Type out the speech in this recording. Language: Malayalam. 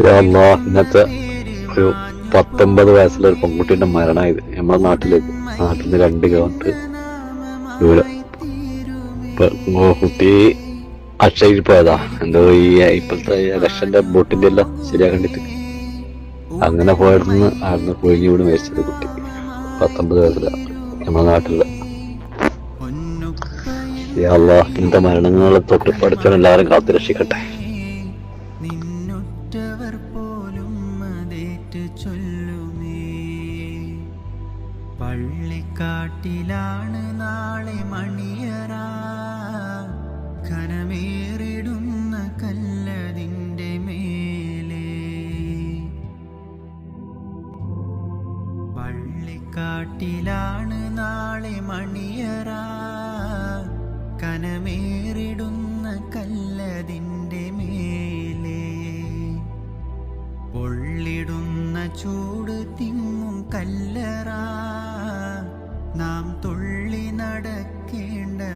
ഇന്നത്തെ ഒരു പത്തൊമ്പത് വയസ്സുള്ള ഒരു പെൺകുട്ടിന്റെ മരണമായത് നമ്മളെ നാട്ടിലേക്ക്. നാട്ടിൽ നിന്ന് രണ്ട് കിലോമീറ്റർ ദൂരം. കുട്ടി അക്ഷയിൽ പോയതാ. എന്തോ ഈ ഇപ്പോഴത്തെ ഇലക്ഷന്റെ ബോട്ടിന്റെ എല്ലാം ശരിയാക്കണ്ടിട്ട്. അങ്ങനെ പോയിരുന്നു അവിടുന്ന് പൊഴിഞ്ഞു വീട് മരിച്ചത് കുട്ടി. പത്തൊമ്പത് വയസ്സിലാണ് നമ്മളെ നാട്ടിലെ. അള്ളാഹ് ഇങ്ങനത്തെ മരണങ്ങളെ തൊട്ട് പഠിച്ചവൻ എല്ലാവരും കാത്തു പോലും അതേറ്റ് ചൊല്ലുമേ. പള്ളിക്കാട്ടിലാണ് നാളെ മണിയറ. ഘനമേറിടുന്ന കല്ലതിന്റെ മേലെ. പള്ളിക്കാട്ടിലാണ് നാളെ മണിയറ. കനമേറിടുന്ന പൊള്ളിടുന്ന ചൂട് തിങ്ങും കല്ലറ. നാം